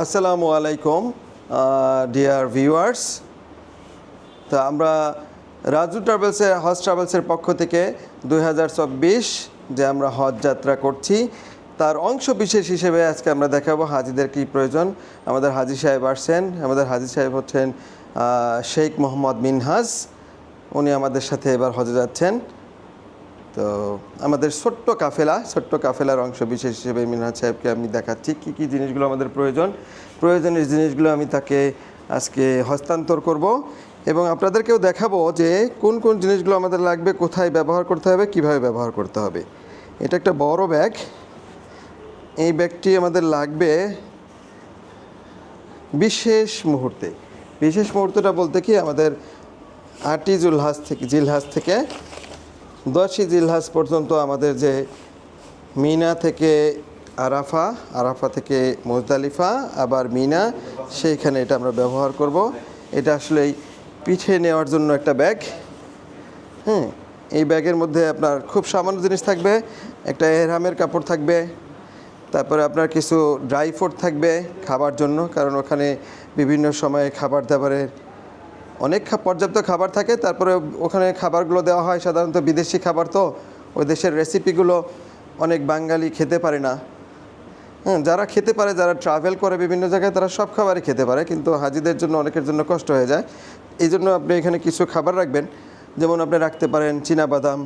আসসালামু আলাইকুম dear viewers তো আমরা রাজু ট্রাভেলসের হজ ট্রাভেলসের পক্ষ থেকে দু হাজার চব্বিশ যে আমরা হজ যাত্রা করছি, তার অংশ বিশেষ হিসেবে আজকে আমরা দেখাবো হাজিদের কী প্রয়োজন। আমাদের হাজি সাহেব আসছেন, আমাদের হাজি সাহেব হচ্ছেন শেখ মোহাম্মদ মিনহাজ। উনি আমাদের সাথে এবার হজে যাচ্ছেন। তো আমাদের ছোট্ট কাফেলা, ছোট্ট কাফেলার অংশ বিশেষ হিসেবে মিনহাজ সাহেবকে আমি দেখাচ্ছি কী কী জিনিসগুলো আমাদের প্রয়োজন। প্রয়োজনীয় জিনিসগুলো আমি তাকে আজকে হস্তান্তর করব এবং আপনাদেরকেও দেখাবো যে কোন কোন জিনিসগুলো আমাদের লাগবে, কোথায় ব্যবহার করতে হবে, কীভাবে ব্যবহার করতে হবে। এটা একটা বড় ব্যাগ। এই ব্যাগটি আমাদের লাগবে বিশেষ মুহূর্তে। বিশেষ মুহূর্তটা বলতে কি আমাদের আটই জুলহাজ থেকে, জিলহাস থেকে দশই জিলহাজ পর্যন্ত আমাদের যে মিনা থেকে আরাফা আরাফা থেকে মোজদালিফা, আবার মিনা, সেইখানে এটা আমরা ব্যবহার করব। এটা আসলে পিঠে নেওয়ার জন্য একটা ব্যাগ। হ্যাঁ এই ব্যাগের মধ্যে আপনার খুব সামান্য জিনিস থাকবে, একটা এহরামের কাপড় থাকবে, তারপরে আপনার কিছু ড্রাই ফ্রুট থাকবে খাবার জন্য, কারণ ওখানে বিভিন্ন সময়ে খাবার দাবারের অনেক পর্যাপ্ত খাবার থাকে, তারপরে ওখানে খাবারগুলো দেওয়া হয়, সাধারণত বিদেশি খাবার তো, ওই দেশের রেসিপিগুলো অনেক বাঙালি খেতে পারে না। হ্যাঁ যারা খেতে পারে, যারা ট্রাভেল করে বিভিন্ন জায়গায়, তারা সব খাবারই খেতে পারে, কিন্তু হাজিদের জন্য অনেকের জন্য কষ্ট হয়ে যায়। এই জন্য আপনি এখানে কিছু খাবার রাখবেন, যেমন আপনি রাখতে পারেন চীনা বাদাম,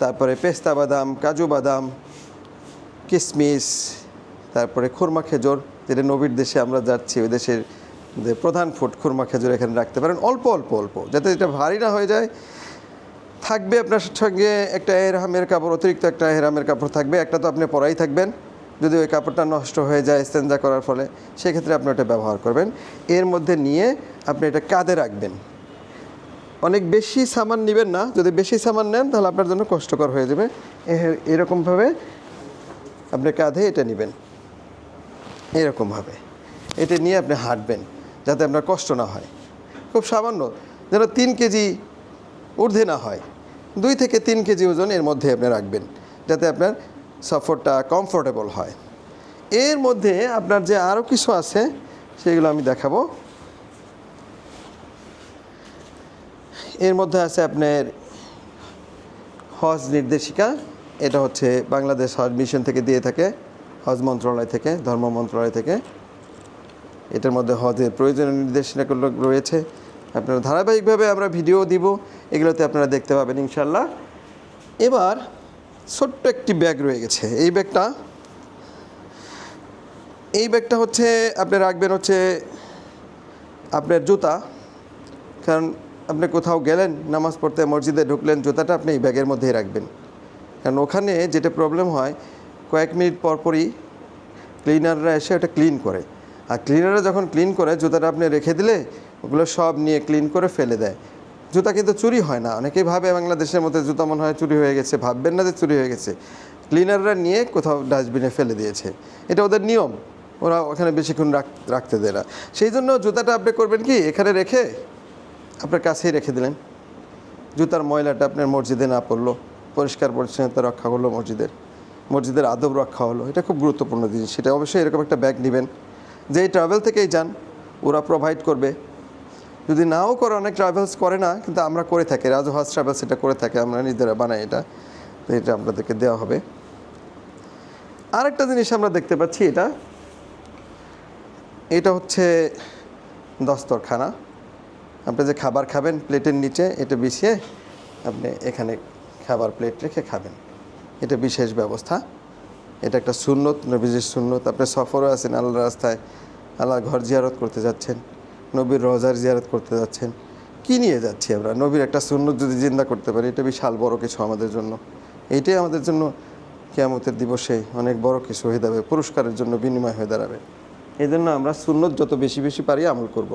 তারপরে পেস্তা বাদাম, কাজু বাদাম কিশমিশ তারপরে খুরমা খেজুর, যেটা নবীর দেশে আমরা যাচ্ছি, ওই দেশের যে প্রধান ফুড খুরমা খেজুর এখানে রাখতে পারেন। অল্প অল্প অল্প, যাতে এটা ভারী না হয়ে যায়। থাকবে আপনার সঙ্গে একটা এহরামের কাপড়, অতিরিক্ত একটা এহরামের কাপড় থাকবে। একটা তো আপনি পরাই থাকবেন। যদি ওই কাপড়টা নষ্ট হয়ে যায় স্তেঞ্জা করার ফলে, সেক্ষেত্রে আপনি ওটা ব্যবহার করবেন। এর মধ্যে নিয়ে আপনি এটা কাঁধে রাখবেন। অনেক বেশি সামান নেবেন না। যদি বেশি সামান নেন, তাহলে আপনার জন্য কষ্টকর হয়ে যাবে। এরকমভাবে আপনি কাঁধে এটা নেবেন। এরকমভাবে। এটা নিয়ে আপনি হাঁটবেন। যাতে আপনার কষ্ট না হয়। খুব সামান্য, যেন তিন কেজি ঊর্ধ্বে না হয়। দুই থেকে তিন কেজি ওজন এর মধ্যে আপনি রাখবেন, যাতে আপনার সফরটা কমফোর্টেবল হয়। এর মধ্যে আপনার যে আরও কিছু আছে, সেগুলো আমি দেখাবো। এর মধ্যে আছে আপনার হজ নির্দেশিকা, এটা হচ্ছে বাংলাদেশ হজ মিশন থেকে দিয়ে থাকে, হজ মন্ত্রণালয় থেকে, ধর্ম মন্ত্রণালয় থেকে। এটার মধ্যে হজের প্রয়োজনীয় নির্দেশনাগুলো রয়েছে। আপনারা ধারাবাহিকভাবে আমরা ভিডিও দিব, এগুলোতে আপনারা দেখতে পাবেন ইনশাল্লাহ এবার ছোট্ট একটি ব্যাগ রয়ে গেছে। এই ব্যাগটা এই ব্যাগটা হচ্ছে, আপনি রাখবেন হচ্ছে আপনার জুতা, কারণ আপনি কোথাও গেলেন, নামাজ পড়তে, মসজিদে ঢুকলেন, জুতাটা আপনি এই ব্যাগের মধ্যেই রাখবেন। কারণ ওখানে যেটা প্রবলেম হয়, কয়েক মিনিট পর পরই ক্লিনাররা এসে ওটা ক্লিন করে। আর ক্লিনাররা যখন ক্লিন করে, জুতাটা আপনি রেখে দিলে, ওগুলো সব নিয়ে ক্লিন করে ফেলে দেয়। জুতা কিন্তু চুরি হয় না। অনেকেই ভাবে বাংলাদেশের মধ্যে জুতা মনে হয় চুরি হয়ে গেছে। ভাববেন না যে চুরি হয়ে গেছে। ক্লিনাররা নিয়ে কোথাও ডাস্টবিনে ফেলে দিয়েছে। এটা ওদের নিয়ম। ওরা ওখানে বেশিক্ষণ রাখ, রাখতে দেয় না। সেই জন্য জুতাটা আপনি করবেন কি, এখানে রেখে আপনার কাছেই রেখে দিলেন। জুতার ময়লাটা আপনার মসজিদে না পড়ল। পরিষ্কার পরিচ্ছন্নতা রক্ষা করল মসজিদের। মসজিদের আদব রক্ষা হলো। এটা খুব গুরুত্বপূর্ণ জিনিস। সেটা অবশ্যই এরকম একটা ব্যাগ নেবেন। যেই ট্রাভেল থেকেই যান, ওরা প্রোভাইড করবে। যদি নাও করে, অনেক ট্রাভেলস করে না, কিন্তু আমরা করে থাকি। রাজু হাস ট্রাভেলস এটা করে থাকে, আমরা নিজেরা বানাই এটা। তো এটা আপনাদেরকে দেওয়া হবে। আরেকটা জিনিস আমরা দেখতে পাচ্ছি এটা। এটা হচ্ছে দস্তরখানা। আপনি যে খাবার খাবেন প্লেটের নিচে, এটা বিছিয়ে আপনি এখানে খাবার প্লেট রেখে খাবেন। এটা বিশেষ ব্যবস্থা। এটা একটা সুন্নত, নবীজির সুন্নত। আপনি সফরও আছেন আল্লাহ রাস্তায়, আল্লাহর ঘর জিয়ারত করতে যাচ্ছেন, নবীর রজার জিয়ারত করতে যাচ্ছেন। কি নিয়ে যাচ্ছি আমরা? নবীর একটা সুন্নত যদি জিন্দা করতে পারি, এটা বিশাল বড় কিছু আমাদের জন্য। এটাই আমাদের জন্য কেয়ামতের দিবসে অনেক বড় কিছু হয়ে দাঁড়াবে পুরস্কারের জন্য বিনিময় হয়ে দাঁড়াবে। এই জন্য আমরা সুন্নত যত বেশি বেশি পারি আমল করব।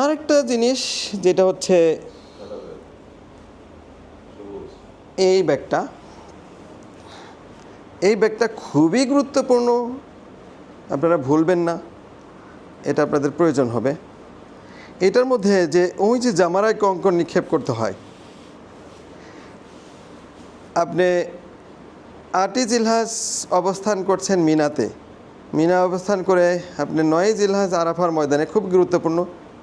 আর একটা জিনিস যেটা হচ্ছে এই ব্যাগটা এই ব্যাগটা খুবই গুরুত্বপূর্ণ। আপনারা ভুলবেন না, এটা আপনাদের প্রয়োজন হবে। এটার মধ্যে যে ওই যে জামারায় কঙ্কন নিক্ষেপ করতে হয়, আপনি আটি জিলহাস অবস্থান করছেন মিনাতে। মিনা অবস্থান করে আপনি নয় জিলহাজ আরাফার ময়দানে, খুব গুরুত্বপূর্ণ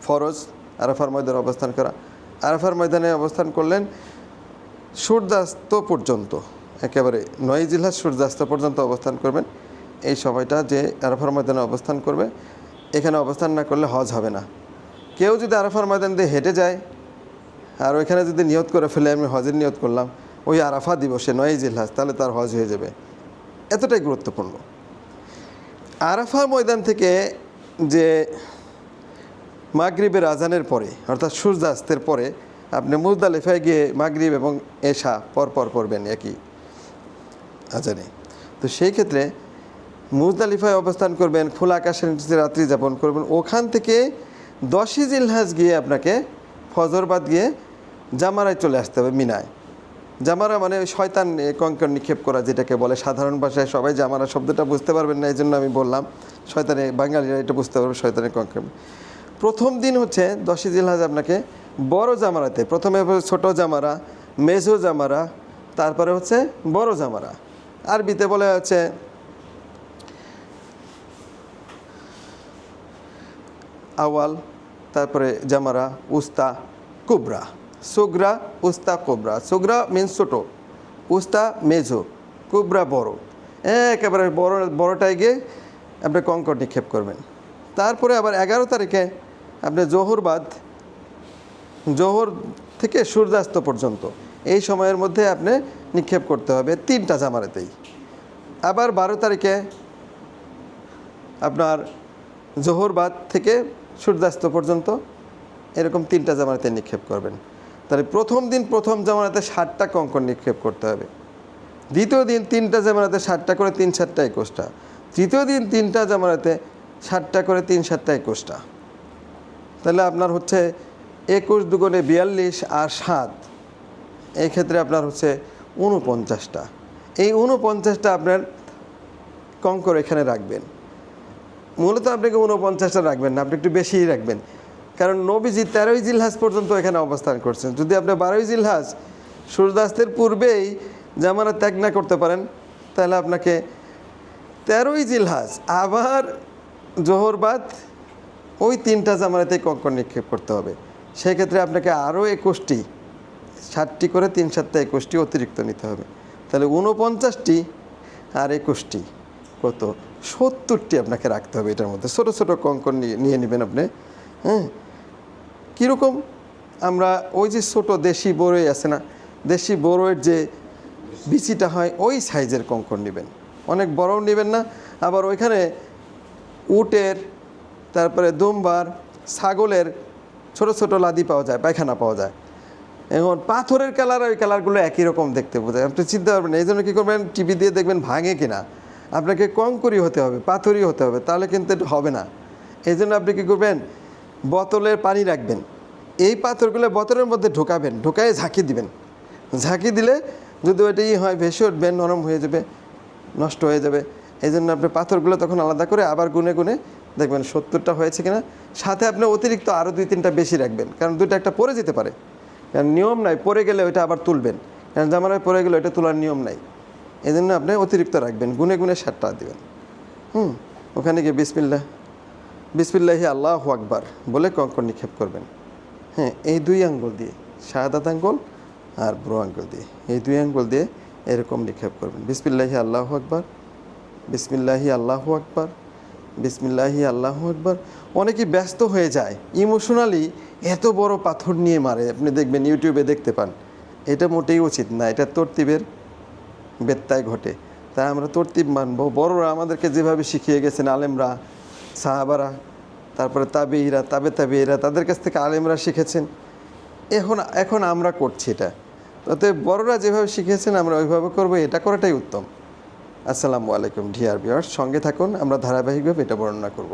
ফরজ, আরাফার ময়দানে অবস্থান করা। আরাফার ময়দানে অবস্থান করলেন সূর্যাস্ত পর্যন্ত। একেবারে নয় জিলহাজ সূর্যাস্ত পর্যন্ত অবস্থান করবেন। এই সময়টা যে আরাফার ময়দানে অবস্থান করবে, এখানে অবস্থান না করলে হজ হবে না। কেউ যদি আরাফার ময়দান দিয়ে হেঁটে যায়, আর ওইখানে যদি নিয়ত করে ফেলে, আমি হজের নিয়ত করলাম, ওই আরাফা দিবসে নয় জিলহাজ তাহলে তার হজ হয়ে যাবে। এতটাই গুরুত্বপূর্ণ। আরাফা ময়দান থেকে যে মাগরিবের আজানের পরে, অর্থাৎ সূর্যাস্তের পরে, আপনি মুজদালিফায় গিয়ে মাগরিব এবং এশা পর পর পড়বেন একই। আজানে। তো সেই ক্ষেত্রে মুজদালিফায় অবস্থান করবেন খোলা আকাশের নিচে রাত্রি যাপন করবেন, ওখান থেকে দশই জিলহাজ গিয়ে আপনাকে ফজরবাদ গিয়ে জামারায় চলে আসতে হবে, মিনায়। জামারা মানে শয়তান কঙ্কর নিক্ষেপ করা যেটাকে বলে সাধারণ ভাষায় সবাই জামারা শব্দটা বুঝতে পারবেন না এই জন্য আমি বললাম, শয়তানে বাঙালিরা এটা বুঝতে পারবে, শয়তানের কঙ্কর প্রথম দিন হচ্ছে দশই জিলহাজ আপনাকে বড় জামারাতে, প্রথমে ছোট জামারা মেজো জামারা, তারপরে হচ্ছে বড় জামারা। আরবিতে বলে হচ্ছে আওয়াল, তারপরে জামারা, উস্তা, কুবরা। সুগরা, উস্তা, কোবরা। সুগরা মিন্স ছোটো, উস্তা মেজো কুবরা, বড়। একেবারে বড় বড়টায় গিয়ে আপনি কঙ্কর নিক্ষেপ করবেন। তারপরে আবার এগারো তারিখে আপনি জোহরবাদ, জোহর থেকে সূর্যাস্ত পর্যন্ত এই সময়ের মধ্যে আপনি নিক্ষেপ করতে হবে তিনটা জামারাতেই আবার বারো তারিখে আপনার জোহরবাদ থেকে সূর্যাস্ত পর্যন্ত এরকম তিনটা জামানাতে নিক্ষেপ করবেন। তাহলে প্রথম দিন প্রথম জামানাতে ষাটটা কঙ্কর নিক্ষেপ করতে হবে। দ্বিতীয় দিন তিনটা জামানাতে ষাটটা করে তিন সাতটা একুশটা। তৃতীয় দিন তিনটা জামানাতে ষাটটা করে তিন সাতটা একুশটা। তাহলে আপনার হচ্ছে একুশ দুগুণে বিয়াল্লিশ আর সাত। এই ক্ষেত্রে আপনার হচ্ছে উনপঞ্চাশটা এই উনপঞ্চাশটা আপনার কঙ্কর এখানে রাখবেন। মূলত আপনাকে উনপঞ্চাশটা রাখবেন না? আপনি একটু বেশিই রাখবেন। কারণ নবীজি তেরোই জিলহাজ পর্যন্ত এখানে অবস্থান করছেন। যদি আপনি বারোই জিলহাজ সূর্যাস্তের পূর্বেই জামানা ত্যাগ না করতে পারেন, তাহলে আপনাকে তেরোই জিলহাজ আবার জোহরবাদ ওই তিনটা জামানাতেই কঙ্কর নিক্ষেপ করতে হবে। সেক্ষেত্রে আপনাকে আরও একুশটি ষাটটি করে তিন সাতটা একুশটি অতিরিক্ত নিতে হবে। তাহলে উনপঞ্চাশটি আর একুশটি কত? সত্তরটি আপনাকে রাখতে হবে এটার মধ্যে। ছোটো ছোটো কঙ্কর নিয়ে নেবেন আপনি। হ্যাঁ? কীরকম? আমরা ওই যে ছোটো দেশি বড়ই আছে না, দেশি বড়ইয়ের যে বিচিটা হয়, ওই সাইজের কঙ্কর নেবেন। অনেক বড়ও নেবেন না, আবার ওইখানে উটের, তারপরে দুম্বার, ছাগলের ছোট ছোট লাদি পাওয়া যায়, পায়খানা পাওয়া যায়। এখন পাথরের কালার ওই কালারগুলো একই রকম দেখতে বোঝায় আপনি চিন্তা করবেন এই জন্য কী করবেন? টিভি দিয়ে দেখবেন ভাঙে কিনা। আপনাকে কঙ্করি হতে হবে, পাথরই হতে হবে, তাহলে কিন্তু এটা হবে না। এই জন্য আপনি কী করবেন? বোতলের পানি রাখবেন। এই পাথরগুলো বোতলের মধ্যে ঢোকাবেন, ঢোকায় ঝাঁকি দিবেন। ঝাঁকি দিলে যদি ওইটা ই হয়, ভেসে উঠবেন নরম হয়ে যাবে, নষ্ট হয়ে যাবে। এই জন্য আপনি পাথরগুলো তখন আলাদা করে আবার গুনে গুনে দেখবেন সত্তরটা হয়েছে কিনা। সাথে আপনি অতিরিক্ত আরও দুই তিনটা বেশি রাখবেন, কারণ দুইটা একটা পড়ে যেতে পারে। নিয়ম নাই পরে গেলে ওইটা আবার তুলবেন। কারণ জামানায় পরে গেলে ওইটা তোলার নিয়ম নাই। এই জন্য আপনি অতিরিক্ত রাখবেন, গুনে গুনে সাতটা দিবেন। হুম, ওখানে গিয়ে বিসমিল্লা বিসমিল্লাহি আল্লাহ আকবার বলে কঙ্কর নিক্ষেপ করবেন। হ্যাঁ এই দুই আঙ্গুল দিয়ে, শাহাদাত আঙ্গুল আর ব্রো আঙ্গুল দিয়ে, এই দুই আঙ্গুল দিয়ে এরকম নিক্ষেপ করবেন। বিসমিল্লাহি আল্লাহ আকবার, বিসমিল্লাহি আল্লাহ আকবার বিসমিল্লাহি, আল্লাহ আকবার অনেকে ব্যস্ত হয়ে যায়। ইমোশনালি এত বড় পাথর নিয়ে মারে, আপনি দেখবেন ইউটিউবে দেখতে পান। এটা মোটেই উচিত না, এটা তরতিবের বেত্তায় ঘটে। তাই আমরা তরতিব মানব। বড়রা আমাদেরকে যেভাবে শিখিয়ে গেছেন, আলেমরা, সাহাবারা, তারপরে তাবেইরা তাবে তাবেইরা তাদের কাছ থেকে আলেমরা শিখেছেন। এখন এখন আমরা করছি এটা। তাতে বড়রা যেভাবে শিখেছেন, আমরা ওইভাবে করব, এটা করাটাই উত্তম। আসসালামু আলাইকুম ডিয়ার বিয়ার সঙ্গে থাকুন আমরা ধারাবাহিকভাবে এটা বর্ণনা করব।